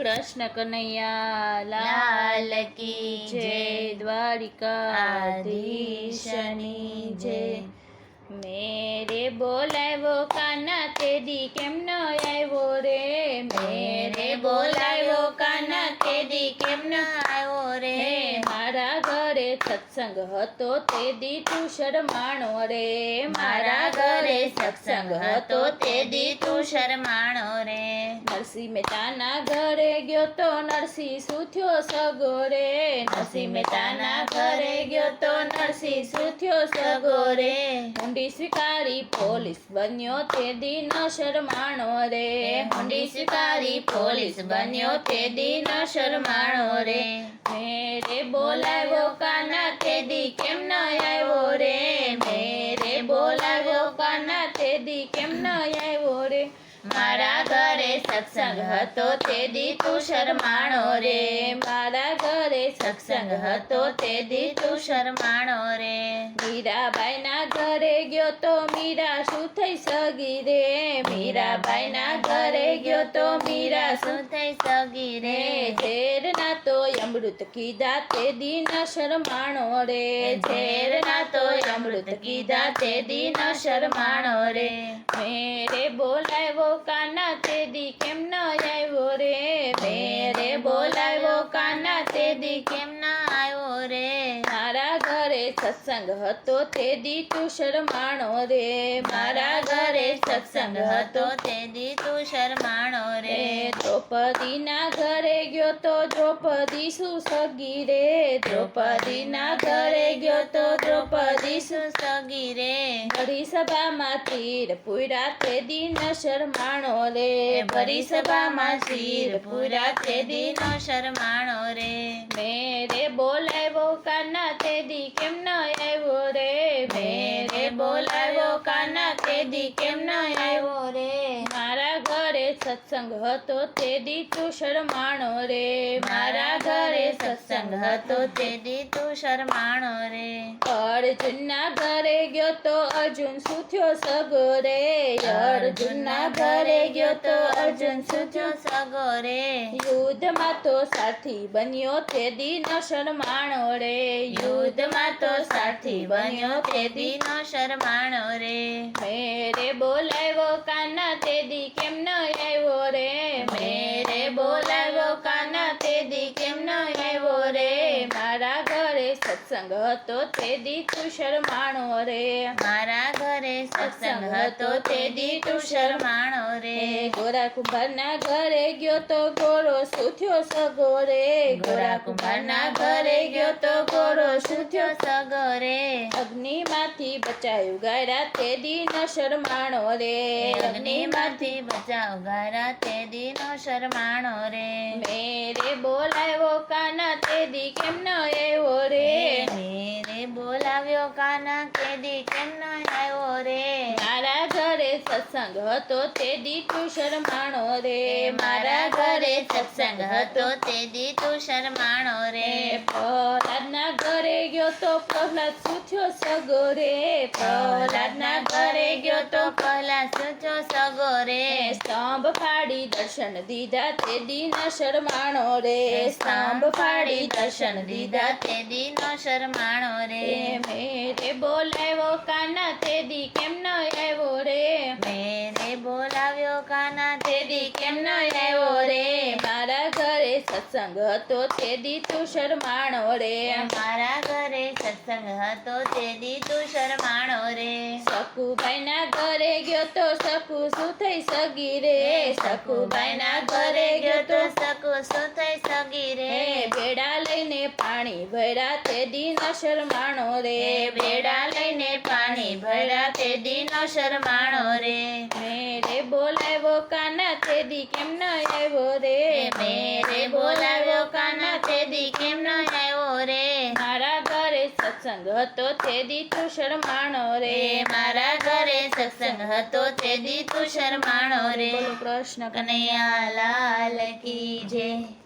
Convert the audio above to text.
કૃષ્ણ કનૈયા લાલ કી જય દ્વારિકાધીશની જય. મેરે બોલાવ્યો કાના તેદી કેમ ન આવ્યો રે? મેરે બોલાવ્યો કાના તેદી કેમ ન આવ્યો રે? મારા ઘરે સત્સંગ હતો તેદી તું શરમાણો રે. મારા ઘરે સત્સંગ હતો તેદી તું શરમાણો રે. નરસિંહ મહેતાના ઘરે ગયો તો નરસિંહ સુથ્યો સગો રે નરસિંહ મહેતાના ઘરે ગયો તો નરસિંહ સુથ્યો સગો રે હુંડી સ્વીકારી પોલીસ બન્યો તે દિન શરમાણો રે. હુંડી સ્વીકારી પોલીસ બન્યો તે દિન શરમાણો રે. મેરે બોલાવ્યો કાના તેદી કેમ ન આવ્યો રે? મેરે બોલાવ્યો તેદી કેમ ન આવ્યો રે મારા ઘરે સત્સંગ હતો તેદી તું શરમાણો રે. મારા ઘરે સત્સંગ હતો તેદી તું શરમાણો રે. મીરાબાઈના ઘરે ગયો તો મીરા શું થઈ સગી રે? મીરાબાઈના ઘરે ગયો તો મીરા શું થઈ સગી રે? ઝેરના તો અમૃત કીધા તે દી ના શરમાણો રે. ઝેરના તો અમૃત કીધા તેદી ના શરમાણો રે. મેરે બોલાવ્યો કાના તે દી કેમ ન આવ્યો રે? મેરે બોલાવ્યો કાના તેદી કેમ ન આવ્યો રે? મારા ઘરે સત્સંગ હતો તે દી તું શરમાણો રે. મારા સત્સંગ હતો તેદી તું શરમાણો રે. રે દ્રૌપદીના ઘરે ગયો તો દ્રૌપદી શું સગી રે. દ્રૌપદીના ઘરે ગયો તો દ્રૌપદી શું સગી રે. ભરી સભામાં તીર પૂરા તે દિન શરમાણો રે. ભરી સભામાં તીર પૂરા તે દિન શરમાણો રે. મેરે બોલાવ્યો કાના તે દી કેમ ન આવ્યો? કાના તેદી કેમ ન આવ્યો રે મારા ઘરે સત્સંગ હતો તે દી તું શરમાણો રે. મારા ઘરે સત્સંગ હતો તેદી તું શરમાણો રે. અર્જુનના ઘરે ગયો તો અર્જુન સુથ્યો સગો રે. અર્જુનના ઘરે ગયો તો અર્જુન સુથ્યો સગો રે. યુદ્ધમાં તો સાથી બન્યો તે દી ન શરમાણો રે. યુદ્ધમાં તો સાથી બન્યો તેદી નો શરમાણો રે. મેરે બોલાવ્યો કાના તે દી કેમ ન સત્સંગ હતો તે દી તું શરમાણો રે. મારા ઘરે સત્સંગ હતો તેદી તું શરમાણો રે. ગોરા કુંભારના ઘરે ગયો તો ગોરો સુથ્યો સગો રે ગોરા કુમારના ઘરે ગયો તો ગોરો સુથ્યો સગો રે અગ્નિમાંથી બચાયું ગાયરા તે દી ન શરમાણો રે. અગ્નિમાંથી બચાવ ગારા તેદી નો શરમાણો રે. મેરે બોલાવ્યો કાના તે દી કેમ ન આવ્યો રે? બોલાવ્યો કાના કેદી કેમ ન આવ્યો રે મારા ઘરે સત્સંગ હતો તે દી તું શરમાણો રે. મારા ઘરે સત્સંગ હતો તે તું શરમાણો રે. પ્રહલાદના ઘરે ગયો તો પ્રહલાદ સુથ્યો સગો રે. પ્રહલાદના ઘરે ગયો તો પહેલા સુચો સગો રે. સ્તંભ ફાડી દર્શન દીધા તે દી શરમાણો રે. સ્તંભ ફાડી દર્શન દીધા તે દીનો શરમાણો રે. મેરે બોલાવ્યો કાના તે દી કેમ ન આવ્યો રે? કાના તેદી કેમ ન આવ્યો રે? મારા ઘરે સત્સંગ હતો તે દી તું શરમાણો રે. મારા ઘરે સત્સંગ હતો તેદી તું શરમાણો રે. સકુભાઈના ઘરે ગયો તો સકુ શું થઈ સગી રે? સકુબાઈના ઘરે ગયો તો સકુ શું થઈ સગી રે? ભેડા લઈને પાણી ભર્યા તે દી ન શરમાણો રે. ભેડા લઈને પાણી ભર્યા તેદી નો શરમાણો રે. મેરે બોલાવ્યો કાના તે દી કેમ ન આવ્યો રે? મેરે બોલાવ્યો કાના તેદી કેમ ન આવ્યો રે? મારા ઘરે સત્સંગ હતો તે દી તું શરમાણો રે. મારા ઘરે સત્સંગ હતો તેદી તું શરમાણો રે. કૃષ્ણ કનૈયા લાલ કી જય.